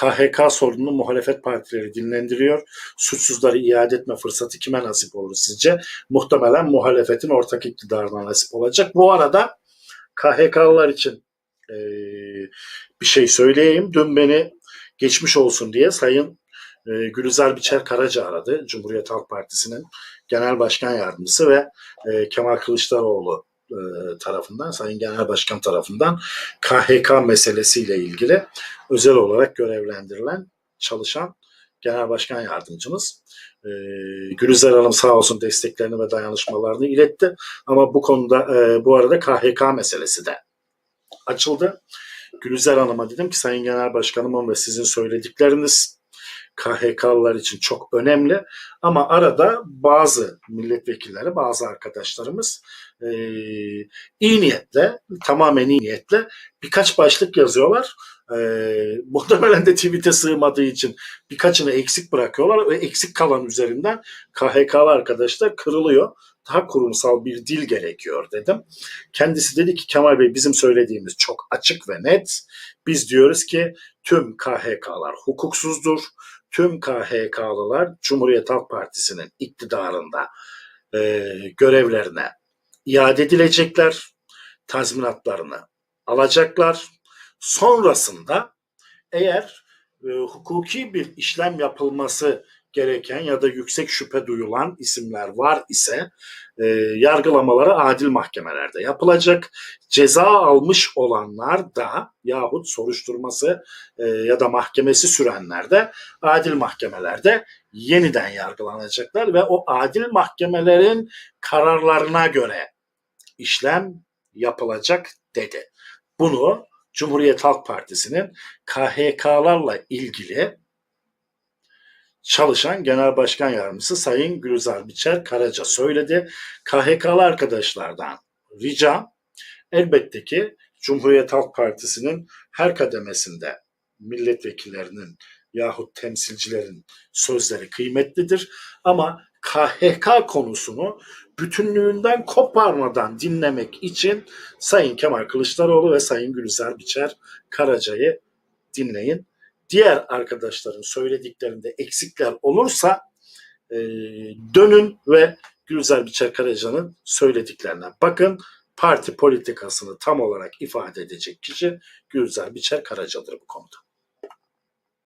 KHK sorununu muhalefet partileri dinlendiriyor. Suçsuzları iade etme fırsatı kime nasip olur sizce? Muhtemelen muhalefetin ortak iktidarına nasip olacak. Bu arada KHK'lılar için e, bir şey söyleyeyim. Dün beni geçmiş olsun diye Sayın e, Gülizar Biçer Karaca aradı. Cumhuriyet Halk Partisi'nin genel başkan yardımcısı ve e, Kemal Kılıçdaroğlu tarafından, Sayın Genel Başkan tarafından KHK meselesiyle ilgili özel olarak görevlendirilen çalışan Genel Başkan Yardımcımız. E, Gülizar Hanım sağ olsun desteklerini ve dayanışmalarını iletti. Ama bu konuda e, bu arada KHK meselesi de açıldı. Gülizar Hanım'a dedim ki Sayın Genel Başkanımın ve sizin söyledikleriniz KHK'lılar için çok önemli. Ama arada bazı milletvekilleri, bazı arkadaşlarımız e, iyi niyetle, tamamen iyi niyetle birkaç başlık yazıyorlar. E, muhtemelen de tweet'e sığmadığı için birkaçını eksik bırakıyorlar ve eksik kalan üzerinden KHK'lı arkadaşlar kırılıyor. Daha kurumsal bir dil gerekiyor dedim. Kendisi dedi ki Kemal Bey bizim söylediğimiz çok açık ve net. Biz diyoruz ki tüm KHK'lar hukuksuzdur. Tüm KHK'lılar Cumhuriyet Halk Partisi'nin iktidarında e, görevlerine iade edilecekler. Tazminatlarını alacaklar. Sonrasında eğer e, hukuki bir işlem yapılması gereken ya da yüksek şüphe duyulan isimler var ise e, yargılamaları adil mahkemelerde yapılacak. Ceza almış olanlar da yahut soruşturması e, ya da mahkemesi sürenler de adil mahkemelerde yeniden yargılanacaklar ve o adil mahkemelerin kararlarına göre işlem yapılacak dedi. Bunu Cumhuriyet Halk Partisi'nin KHK'larla ilgili çalışan Genel Başkan Yardımcısı Sayın Gülizar Biçer Karaca söyledi. KHK'lı arkadaşlardan ricam elbette ki Cumhuriyet Halk Partisi'nin her kademesinde milletvekillerinin yahut temsilcilerin sözleri kıymetlidir. Ama KHK konusunu bütünlüğünden koparmadan dinlemek için Sayın Kemal Kılıçdaroğlu ve Sayın Gülizar Biçer Karaca'yı dinleyin. Diğer arkadaşların söylediklerinde eksikler olursa e, dönün ve Gülizar Biçer Karaca'nın söylediklerine bakın. Parti politikasını tam olarak ifade edecek kişi Gülizar Biçer Karaca'dır bu konuda.